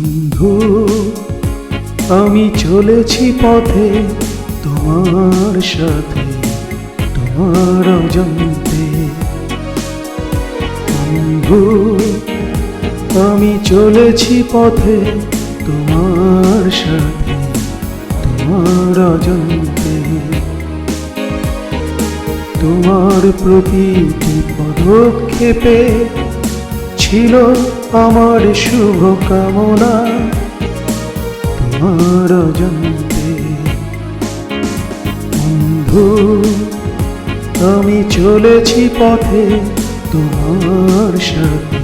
বন্ধু, আমি চলেছি পথে তোমার সাথে, তোমার অজান্তে। বন্ধু, আমি চলেছি পথে তোমার সাথে, তোমার অজান্তে। তোমার প্রতিটি পদক্ষেপে ছিল আমার শুভ কামনা তোমার জন্মে বন্ধু আমি চলেছি পথে তোমার সাথে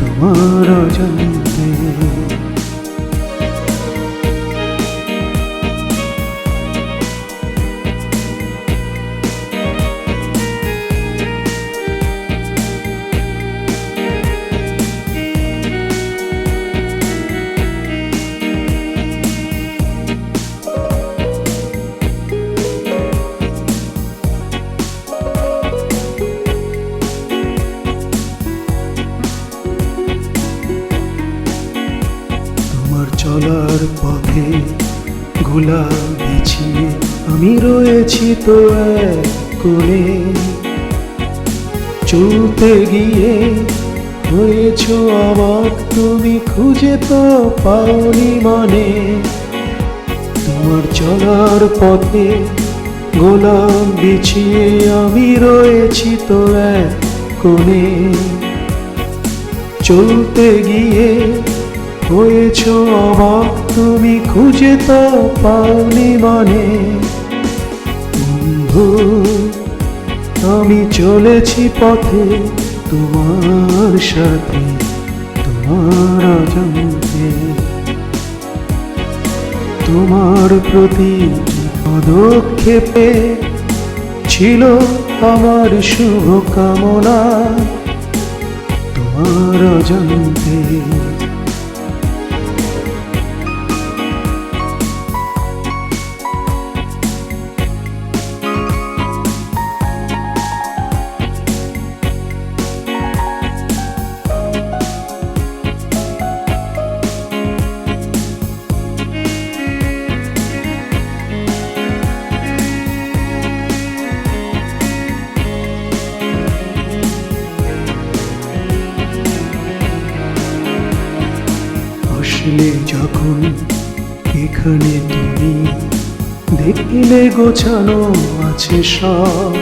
তোমার অজান্তে। চলার পথে গোলা বিছিয়ে আমি রয়েছি তো এক কোণে। চলতে গিয়ে হয়েছ অবাক, তুমি খুঁজে তো পাওনি মানে। তোমার চলার পথে গোলাম বিছিয়ে আমি রয়েছি তো এক কোণে। চলতে গিয়ে হয়েছ অবাক, তুমি খুঁজে তো পাওনি মানে। বন্ধু, আমি চলেছি পথে তোমার সাথে, তোমার অজান্তে। তোমার প্রতি পদক্ষেপে ছিল আমার শুভ কামনা তোমার অজান্তে। আসলে যখন এখানে তুমি দেখলে গোছানো আছে সব।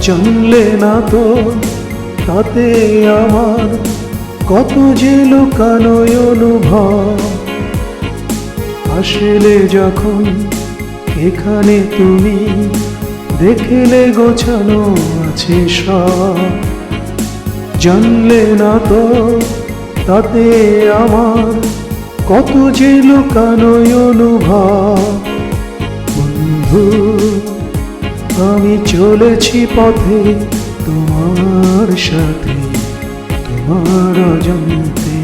জানলে না তো তাতে আমার কত যে লুকানো অনুভব। আসলে যখন এখানে তুমি দেখলে গোছানো আছে সব। জানলে না তো তাতে আমার কত যে লুকানো অনুভব। বন্ধু, আমি চলেছি পথে তোমার সাথে, তোমার অজান্তে।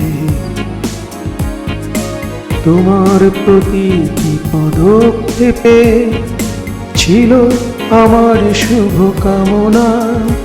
তোমার প্রতিটি পদক্ষেপে ছিল আমার শুভ কামনা তোমার অজান্তে